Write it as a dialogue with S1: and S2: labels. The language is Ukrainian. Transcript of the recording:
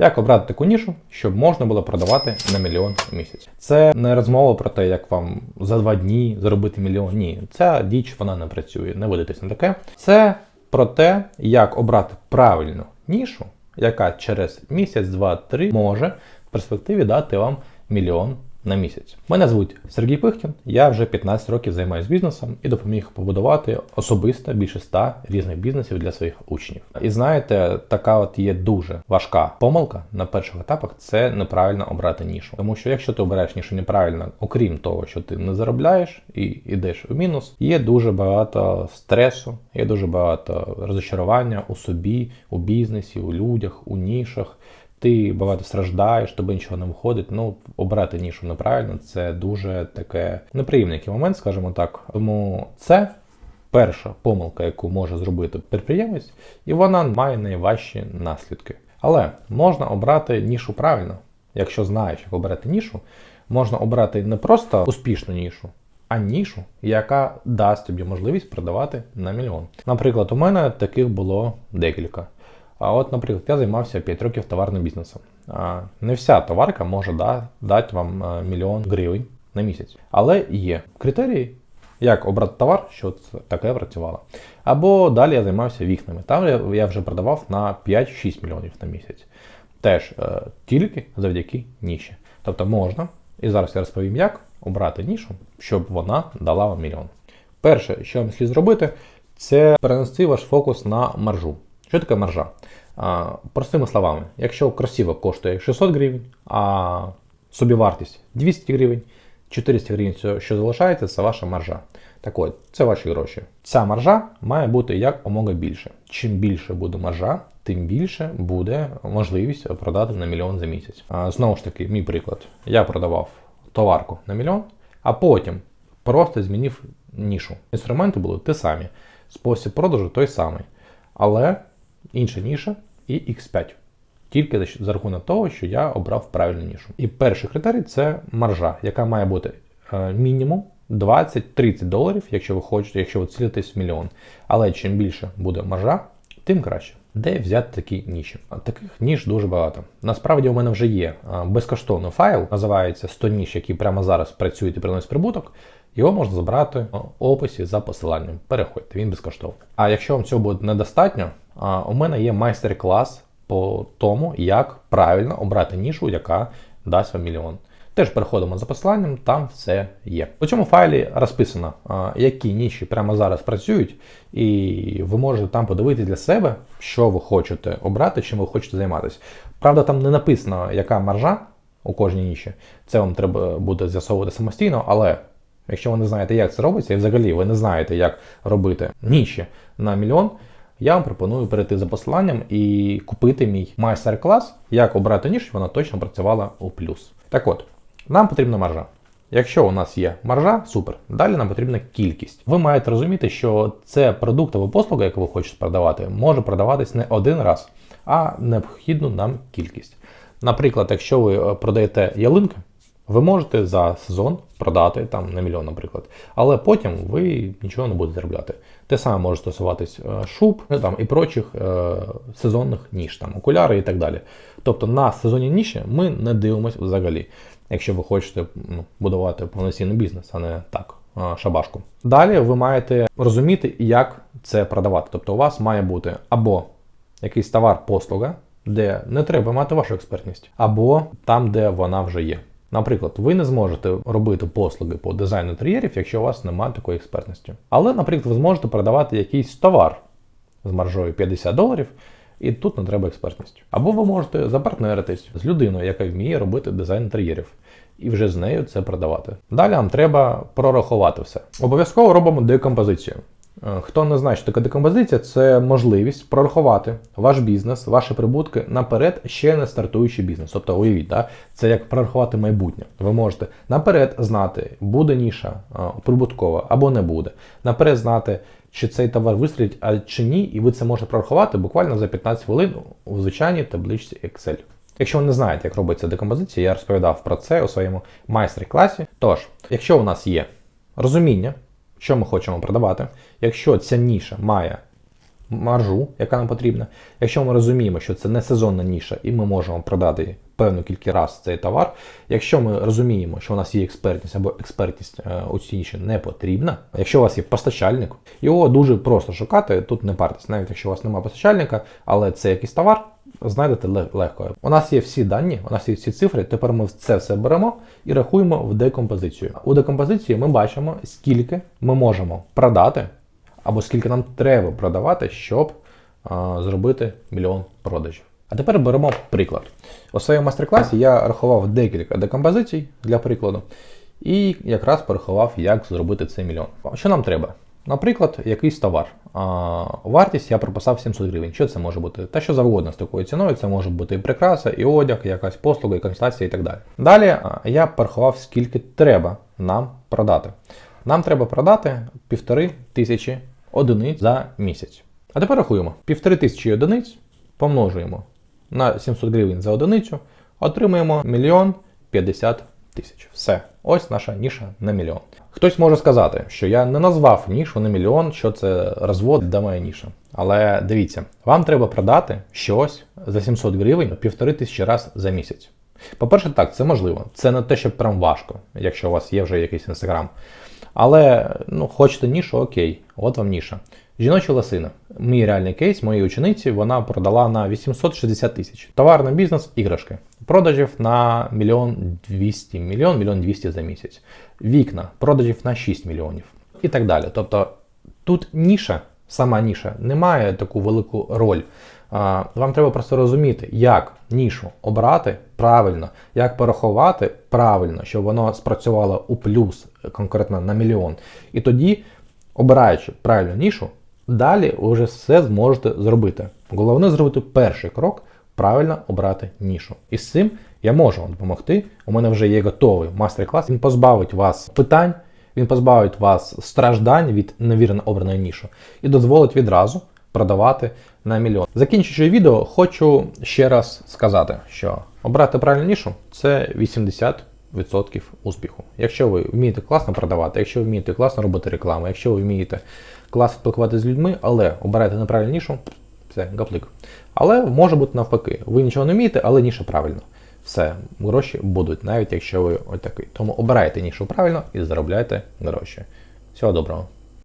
S1: Як обрати таку нішу, щоб можна було продавати на мільйон в місяць? Це не розмова про те, як вам за два дні заробити мільйон. Ні, ця діч вона не працює, не ведитесь на таке. Це про те, як обрати правильну нішу, яка через місяць, два, три може в перспективі дати вам мільйон на місяць. Мене звуть Сергій Пихтін, я вже 15 років займаюся бізнесом і допоміг побудувати особисто більше 100 різних бізнесів для своїх учнів. І знаєте, така от є дуже важка помилка на перших етапах це неправильно обрати нішу. Тому що якщо ти обираєш нішу неправильно, окрім того, що ти не заробляєш і йдеш у мінус, є дуже багато стресу, є дуже багато розчарування у собі, у бізнесі, у людях, у нішах ти багато страждаєш, тобі нічого не виходить. Ну, обрати нішу неправильно це дуже таке неприємний момент, скажімо так. Тому це перша помилка, яку може зробити підприємець, і вона має найважчі наслідки. Але можна обрати нішу правильно. Якщо знаєш, як обрати нішу, можна обрати не просто успішну нішу, а нішу, яка дасть тобі можливість продавати на мільйон. Наприклад, у мене таких було декілька. А от, наприклад, я займався 5 років товарним бізнесом. А, Не вся товарка може да, дати вам е, мільйон гривень на місяць. Але є критерії, як обрати товар, що таке працювало. Або далі я займався вікнами. Там я вже продавав на 5-6 мільйонів на місяць. Теж е, тільки завдяки ніші. Тобто можна, і зараз я розповім, як обрати нішу, щоб вона дала вам мільйон. Перше, що вам слід зробити, це перенести ваш фокус на маржу. Що таке маржа? Простими словами, якщо кросівок коштує 600 гривень, а собівартість 200 гривень, 400 гривень, що залишається, це ваша маржа. Так от, це ваші гроші. Ця маржа має бути як омога більше. Чим більше буде маржа, тим більше буде можливість продати на мільйон за місяць. Знову ж таки, мій приклад. Я продавав товарку на мільйон, а потім просто змінив нішу. Інструменти були ті самі. Спосіб продажу той самий. Але інша ніша і X5. Тільки за рахунок того, що я обрав правильну нішу. І перший критерій це маржа, яка має бути е, мінімум 20-30 доларів, якщо ви хочете, якщо ви цілитесь в мільйон. Але чим більше буде маржа, тим краще. Де взяти такі ніші? Таких ніж дуже багато. Насправді у мене вже є е, безкоштовний файл, називається 100 ніж, які прямо зараз працюють і приносять прибуток. Його можна забрати в описі за посиланням. Переходьте, він безкоштовний. А якщо вам цього буде недостатньо, у мене є майстер-клас по тому, як правильно обрати нішу, яка дасть вам мільйон. Теж переходимо за посиланням, там все є. У цьому файлі розписано, які ніші прямо зараз працюють, і ви можете там подивитися для себе, що ви хочете обрати, чим ви хочете займатися. Правда, там не написано, яка маржа у кожній ніші. Це вам треба буде з'ясовувати самостійно, але якщо ви не знаєте, як це робиться, і взагалі ви не знаєте, як робити ніші на мільйон я вам пропоную перейти за посиланням і купити мій майстер-клас, як обрати ніж, вона точно працювала у плюс. Так от, нам потрібна маржа. Якщо у нас є маржа, супер. Далі нам потрібна кількість. Ви маєте розуміти, що це продукт або послуга, яку ви хочете продавати, може продаватись не один раз, а необхідну нам кількість. Наприклад, якщо ви е, продаєте ялинки, ви можете за сезон продати там на мільйон, наприклад, але потім ви нічого не будете заробляти. Те саме може стосуватись е, шуб ну, там, і прочих е, сезонних ніж, там, окуляри і так далі. Тобто на сезонні ніші ми не дивимося взагалі, якщо ви хочете ну, будувати повноцінний бізнес, а не так, шабашку. Далі ви маєте розуміти, як це продавати. Тобто у вас має бути або якийсь товар-послуга, де не треба мати вашу експертність, або там, де вона вже є. Наприклад, ви не зможете робити послуги по дизайну інтер'єрів, якщо у вас немає такої експертності. Але, наприклад, ви зможете продавати якийсь товар з маржою 50 доларів, і тут не треба експертність. Або ви можете запартнеритись з людиною, яка вміє робити дизайн інтер'єрів, і вже з нею це продавати. Далі нам треба прорахувати все. Обов'язково робимо декомпозицію. Е, хто не знає, що таке декомпозиція, це можливість прорахувати ваш бізнес, ваші прибутки наперед, ще не стартуючи бізнес. Тобто, уявіть, да? це як прорахувати майбутнє. Ви можете наперед знати, буде ніша е, прибуткова або не буде. Наперед знати, чи цей товар вистрілить, а чи ні, і ви це можете прорахувати буквально за 15 хвилин у звичайній табличці Excel. Якщо ви не знаєте, як робиться декомпозиція, я розповідав про це у своєму майстер-класі. Тож, якщо у нас є розуміння, що ми хочемо продавати. Якщо ця ніша має маржу, яка нам потрібна. Якщо ми розуміємо, що це не сезонна ніша, і ми можемо продати певну кількість раз цей товар. Якщо ми розуміємо, що у нас є експертність або експертність е, у цій ніші не потрібна, якщо у вас є постачальник, його дуже просто шукати, тут не партись, навіть якщо у вас немає постачальника, але це якийсь товар, знайдете легко. У нас є всі дані, у нас є всі цифри. Тепер ми це все беремо і рахуємо в декомпозицію. У декомпозиції ми бачимо, скільки ми можемо продати, або скільки нам треба продавати, щоб а, зробити мільйон продажів. А тепер беремо приклад. У своєму майстер-класі я рахував декілька декомпозицій для прикладу, і якраз порахував, як зробити цей мільйон. Що нам треба? Наприклад, якийсь товар. А, вартість я прописав 700 гривень. Що це може бути? Та що завгодно з такою ціною, це може бути і прикраса, і одяг, і якась послуга, і консультація і так далі. Далі я порахував, скільки треба нам продати. Нам треба продати півтори тисячі одиниць за місяць. А тепер рахуємо: півтори тисячі одиниць помножуємо на 700 гривень за одиницю, отримуємо мільйон 50 тисяч. Все, ось наша ніша на мільйон. Хтось може сказати, що я не назвав нішу на мільйон, що це розвод для моя ніша. Але дивіться, вам треба продати щось за 700 гривень півтори тисячі раз за місяць. По-перше, так, це можливо. Це не те, що прям важко, якщо у вас є вже якийсь інстаграм. Але ну, хочете нішу, окей, от вам ніша. Жіноча лосина. Мій реальний кейс, моїй учениці, вона продала на 860 тисяч. Товарний бізнес, іграшки. Продажів на мільйон 200, мільйон, мільйон 200 за місяць. Вікна, продажів на 6 мільйонів. І так далі. Тобто тут ніша, сама ніша, не має таку велику роль. Вам треба просто розуміти, як нішу обрати правильно, як порахувати правильно, щоб воно спрацювало у плюс конкретно на мільйон. І тоді, обираючи правильну нішу, далі вже все зможете зробити. Головне зробити перший крок правильно обрати нішу. І з цим я можу вам допомогти. У мене вже є готовий мастер-клас. Він позбавить вас питань, він позбавить вас страждань від невірно обраної ніші і дозволить відразу продавати на мільйон. Закінчуючи відео, хочу ще раз сказати, що обрати правильну нішу це 80% успіху. Якщо ви вмієте класно продавати, якщо ви вмієте класно робити рекламу, якщо ви вмієте класно спілкуватися з людьми, але обирайте неправильну нішу, це гаплик. Але може бути навпаки. Ви нічого не вмієте, але ніша правильно. Все, гроші будуть, навіть якщо ви отакий. Тому обирайте нішу правильно і заробляйте гроші. Всього доброго.